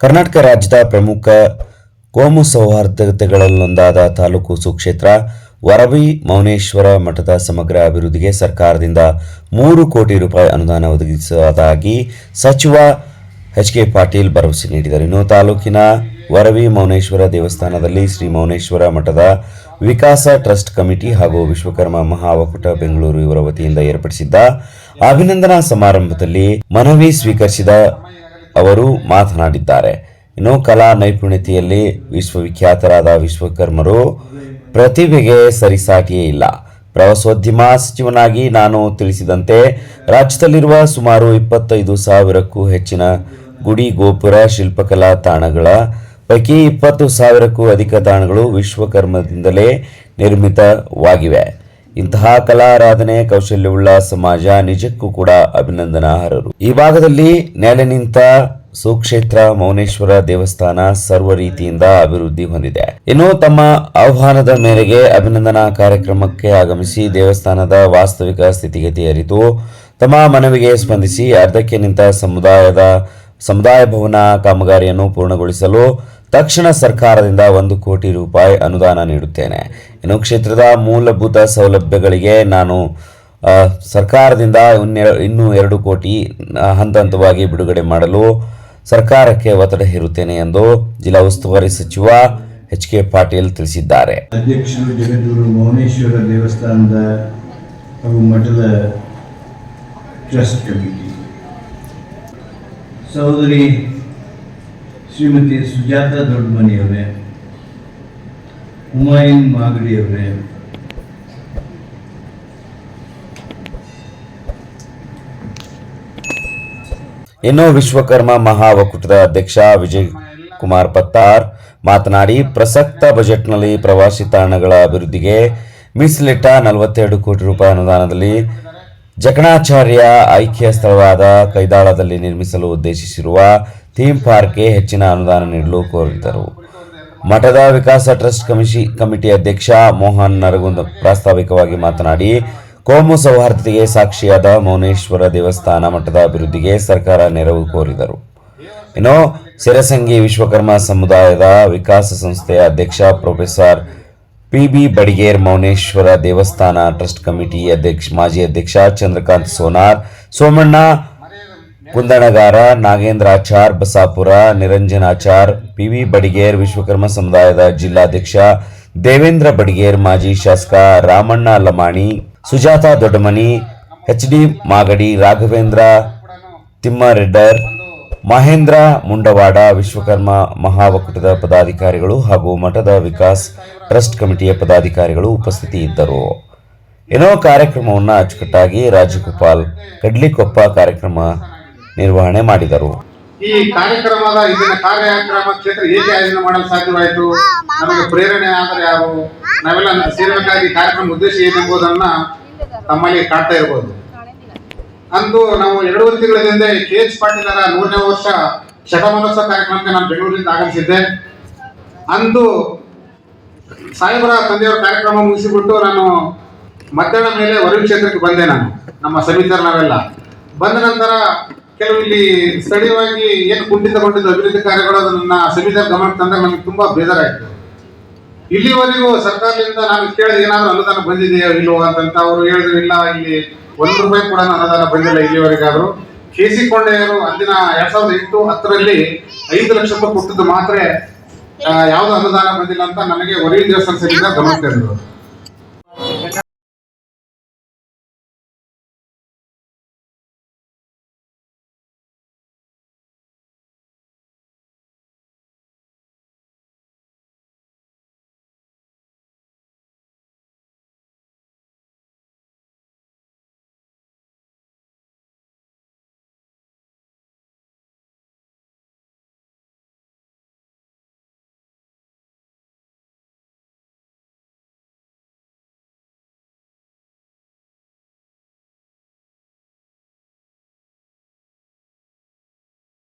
ಕರ್ನಾಟಕ ರಾಜ್ಯದ ಪ್ರಮುಖ ಕೋಮು ಸೌಹಾರ್ದತೆಗಳಲ್ಲೊಂದಾದ ತಾಲೂಕು ಸುಕ್ಷೇತ್ರ ವರವಿ ಮೌನೇಶ್ವರ ಮಠದ ಸಮಗ್ರ ಅಭಿವೃದ್ಧಿಗೆ ಸರ್ಕಾರದಿಂದ ಮೂರು ಕೋಟಿ ರೂಪಾಯಿ ಅನುದಾನ ಒದಗಿಸುವುದಾಗಿ ಸಚಿವ ಎಚ್ ಕೆ ಪಾಟೀಲ್ ಭರವಸೆ ನೀಡಿದರು. ಇನ್ನು ತಾಲೂಕಿನ ವರವಿ ಮೌನೇಶ್ವರ ದೇವಸ್ಥಾನದಲ್ಲಿ ಶ್ರೀ ಮೌನೇಶ್ವರ ಮಠದ ವಿಕಾಸ ಟ್ರಸ್ಟ್ ಕಮಿಟಿ ಹಾಗೂ ವಿಶ್ವಕರ್ಮ ಮಹಾ ಒಕ್ಕೂಟ ಬೆಂಗಳೂರು ಇವರ ವತಿಯಿಂದ ಏರ್ಪಡಿಸಿದ್ದ ಅಭಿನಂದನಾ ಸಮಾರಂಭದಲ್ಲಿ ಮನವಿ ಸ್ವೀಕರಿಸಿದ ಅವರು ಮಾತನಾಡಿದ್ದಾರೆ. ಇನ್ನು ಕಲಾ ನೈಪುಣ್ಯತೆಯಲ್ಲಿ ವಿಶ್ವವಿಖ್ಯಾತರಾದ ವಿಶ್ವಕರ್ಮರು ಪ್ರತಿಭೆಗೆ ಸರಿಸಾಟಿಯೇ ಇಲ್ಲ. ಪ್ರವಾಸೋದ್ಯಮ ಸಚಿವನಾಗಿ ನಾನು ತಿಳಿಸಿದಂತೆ, ರಾಜ್ಯದಲ್ಲಿರುವ ಸುಮಾರು ಇಪ್ಪತ್ತೈದು ಸಾವಿರಕ್ಕೂ ಹೆಚ್ಚಿನ ಗುಡಿ ಗೋಪುರ ಶಿಲ್ಪಕಲಾ ತಾಣಗಳ ಪೈಕಿ ಇಪ್ಪತ್ತು ಸಾವಿರಕ್ಕೂ ಅಧಿಕ ತಾಣಗಳು ವಿಶ್ವಕರ್ಮದಿಂದಲೇ ನಿರ್ಮಿತವಾಗಿವೆ. ಇಂತಹ ಕಲಾರಾಧನೆ ಕೌಶಲ್ಯವುಳ್ಳ ಸಮಾಜ ನಿಜಕ್ಕೂ ಕೂಡ ಅಭಿನಂದನಾರ್ಹರು. ಈ ಭಾಗದಲ್ಲಿ ನೆಲೆ ನಿಂತ ಸುಕ್ಷೇತ್ರ ಮೌನೇಶ್ವರ ದೇವಸ್ಥಾನ ಸರ್ವ ರೀತಿಯಿಂದ ಅಭಿವೃದ್ಧಿ ಹೊಂದಿದೆ. ಇನ್ನು ತಮ್ಮ ಆಹ್ವಾನದ ಮೇರೆಗೆ ಅಭಿನಂದನಾ ಕಾರ್ಯಕ್ರಮಕ್ಕೆ ಆಗಮಿಸಿ ದೇವಸ್ಥಾನದ ವಾಸ್ತವಿಕ ಸ್ಥಿತಿಗತಿ ಅರಿತು ತಮ್ಮ ಮನವಿಗೆ ಸ್ಪಂದಿಸಿ ಅರ್ಧಕ್ಕೆ ನಿಂತ ಸಮುದಾಯದ, ಸಮುದಾಯ ಭವನ ಕಾಮಗಾರಿಯನ್ನು ಪೂರ್ಣಗೊಳಿಸಲು ತಕ್ಷಣ ಸರ್ಕಾರದಿಂದ ಒಂದು ಕೋಟಿ ರೂಪಾಯಿ ಅನುದಾನ ನೀಡುತ್ತೇನೆ. ಇನ್ನು ಕ್ಷೇತ್ರದ ಮೂಲಭೂತ ಸೌಲಭ್ಯಗಳಿಗೆ ನಾನು ಸರ್ಕಾರದಿಂದ ಇನ್ನೆ- ಎರಡು ಕೋಟಿ ಹಂತ ಹಂತವಾಗಿ ಬಿಡುಗಡೆ ಮಾಡಲು ಸರ್ಕಾರಕ್ಕೆ ಒತ್ತಡ ಹೇರುತ್ತೇನೆ ಎಂದು ಜಿಲ್ಲಾ ಉಸ್ತುವಾರಿ ಸಚಿವ ಎಚ್ ಕೆ ಪಾಟೀಲ್ ತಿಳಿಸಿದ್ದಾರೆ. ಅಧ್ಯಕ್ಷರು ಮೌನೇಶ್ವರ ದೇವಸ್ಥಾನದ ಹಾಗೂ ಮಠದ ಟ್ರಸ್ಟ್ ಕಮಿಟಿ. ಸಹೋದರಿ ಶ್ರೀಮತಿ ಸುಜಾತ ದೊಡ್ಡಮನಿಯವರೇ ಹುಮಾಯಿನ್ ಮಾಗಡಿಯವರೇ. ಇನ್ನು ವಿಶ್ವಕರ್ಮ ಮಹಾ ಒಕ್ಕೂಟದ ಅಧ್ಯಕ್ಷ ವಿಜಯ್ ಕುಮಾರ್ ಪತ್ತಾರ್ ಮಾತನಾಡಿ, ಪ್ರಸಕ್ತ ಬಜೆಟ್ನಲ್ಲಿ ಪ್ರವಾಸಿ ತಾಣಗಳ ಅಭಿವೃದ್ಧಿಗೆ ಮೀಸಲಿಟ್ಟ ನಲವತ್ತೆರಡು ಕೋಟಿ ರೂಪಾಯಿ ಅನುದಾನದಲ್ಲಿ ಜಕಣಾಚಾರ್ಯ ಐಕ್ಯ ಸ್ಥಳವಾದ ಕೈದಾಳದಲ್ಲಿ ನಿರ್ಮಿಸಲು ಉದ್ದೇಶಿಸಿರುವ ಥೀಮ್ ಪಾರ್ಕ್ಗೆ ಹೆಚ್ಚಿನ ಅನುದಾನ ನೀಡಲು ಕೋರಿದರು ಮಠದ ವಿಕಾಸ ಟ್ರಸ್ಟ್ ಕಮಿಷಿ ಕಮಿಟಿ ಅಧ್ಯಕ್ಷ ಮೋಹನ್ ನರಗುಂದ ಪ್ರಾಸ್ತಾವಿಕವಾಗಿ ಮಾತನಾಡಿ, ಕೋಮು ಸೌಹಾರ್ದತೆಗೆ ಸಾಕ್ಷಿಯಾದ ಮೌನೇಶ್ವರ ದೇವಸ್ಥಾನ ಮಠದ ಅಭಿವೃದ್ಧಿಗೆ ಸರ್ಕಾರ ನೆರವು ಕೋರಿದರು. ಇನ್ನು, ಸಿರಸಂಗಿ ವಿಶ್ವಕರ್ಮ ಸಮುದಾಯದ ವಿಕಾಸ ಸಂಸ್ಥೆಯ ಅಧ್ಯಕ್ಷ professor P B Badiger Mauneshwara ದೇವಸ್ಥಾನ ಟ್ರಸ್ಟ್ ಕಮಿಟಿ ಅಧ್ಯಕ್ಷ, ಮಾಜಿ ಅಧ್ಯಕ್ಷ ಚಂದ್ರಕಾಂತ್ ಸೋನಾರ್, ಸೋಮಣ್ಣ ಕುಂದಣಗಾರ ನಾಗೇಂದ್ರಾಚಾರ್, ಬಸಾಪುರ ನಿರಂಜನಾಚಾರ್ ಪಿ ವಿ ಬಡಿಗೇರ್ ವಿಶ್ವಕರ್ಮ ಸಮುದಾಯದ ಜಿಲ್ಲಾಧ್ಯಕ್ಷ ದೇವೇಂದ್ರ ಬಡಿಗೇರ್, ಮಾಜಿ ಶಾಸಕ ರಾಮಣ್ಣ ಲಮಾಣಿ, ಸುಜಾತ ದೊಡ್ಡಮನಿ, ಎಚ್ ಡಿ ಮಾಗಡಿ, ರಾಘವೇಂದ್ರ ತಿಮ್ಮರೆಡ್ಡರ್, ಮಹೇಂದ್ರ ಮುಂಡವಾಡ ವಿಶ್ವಕರ್ಮ ಮಹಾ ಒಕ್ಕೂಟದ ಪದಾಧಿಕಾರಿಗಳು ಹಾಗೂ ಮಠದ ವಿಕಾಸ್ ಟ್ರಸ್ಟ್ ಕಮಿಟಿಯ ಪದಾಧಿಕಾರಿಗಳು ಉಪಸ್ಥಿತಿ ಇದ್ದರು ಏನೋ ಕಾರ್ಯಕ್ರಮವನ್ನು ಅಚ್ಚುಕಟ್ಟಾಗಿ ರಾಜಗೋಪಾಲ್ ಕಡ್ಲಿಕೊಪ್ಪ ಕಾರ್ಯಕ್ರಮ ನಿರ್ವಹಣೆ ಮಾಡಿದರು. ಈ ಕಾರ್ಯಕ್ರಮದ ಇದನ್ನ ಕಾರ್ಯಕ್ರಮ ಕ್ಷೇತ್ರ ಹೇಗೆ ಆಯೋಜನೆ ಮಾಡಲು ಸಾಧ್ಯವಾಯಿತು? ನಮಗೆ ಪ್ರೇರಣೆ ಆದರೆ ಯಾರು ನಾವೆಲ್ಲ ಸೇರಬೇಕಾಗಿ ಕಾರ್ಯಕ್ರಮ ಉದ್ದೇಶ ಏನೆಂಬುದನ್ನ ತಮ್ಮಲ್ಲಿ ಕಾಡ್ತಾ ಇರಬಹುದು ಅಂದು ನಾವು ಎರಡು ತಿಂಗಳ ಹಿಂದೆ ಕೆ ಎಚ್ ಪಾಟೀಲರ ನೂರನೇ ವರ್ಷ ಶತಮಾನೋತ್ಸವ ಕಾರ್ಯಕ್ರಮಕ್ಕೆ ನಾನು ಬೆಂಗಳೂರಿನಿಂದ ಆಗಮಿಸಿದ್ದೆ. ಅಂದು ಸಾಹೇಬರ ತಂದೆಯವರ ಕಾರ್ಯಕ್ರಮ ಮುಗಿಸಿಬಿಟ್ಟು ನಾನು ಮಧ್ಯಾಹ್ನ ಮೇಲೆ ವರವಿ ಕ್ಷೇತ್ರಕ್ಕೆ ಬಂದೆ ನಾನು ನಮ್ಮ ಸಮಿತಿಯರು ನಾವೆಲ್ಲ ಬಂದ ನಂತರ ಕೆಲವು ಇಲ್ಲಿ ಸ್ಥಳೀಯವಾಗಿ ಏನು ಕುಂಠಿತಗೊಂಡಿದ್ದು ಅಭಿವೃದ್ಧಿ ಕಾರ್ಯಗಳು ಅದನ್ನ ನನ್ನ ಗಮನ ತಂದಾಗ ನನಗೆ ತುಂಬಾ ಬೇಜಾರಾಯಿತು ಇಲ್ಲಿವರೆಗೂ ಸರ್ಕಾರದಿಂದ ನಾನು ಕೇಳಿದ ಏನಾದರೂ ಅನುದಾನ ಬಂದಿದೆಯೋ ಇಲ್ವೋ ಅಂತಂತ ಅವರು ಹೇಳಿದ್ರು, ಇಲ್ಲ, ಇಲ್ಲಿ ಒಂದು ರೂಪಾಯಿ ಕೂಡ ಅನುದಾನ ಬಂದಿಲ್ಲ ಇಲ್ಲಿವರೆಗಾದ್ರು. ಕೆ ಸಿ ಕೊಂಡೆಯವರು ಅಂದಿನ ಎರಡ್ ಸಾವಿರದ ಎಂಟು ಹತ್ತರಲ್ಲಿ ಐದು ಲಕ್ಷ ರೂಪಾಯಿ ಕೊಟ್ಟಿದ್ದು ಮಾತ್ರ ಯಾವುದು ಅನುದಾನ ಬಂದಿಲ್ಲ ಅಂತ ನನಗೆ ವರವಿ ದೇವಸ್ಥಾನ ಸಮಿತಿಯ ಗಮನಕ್ಕೆ ತಂದ್ರು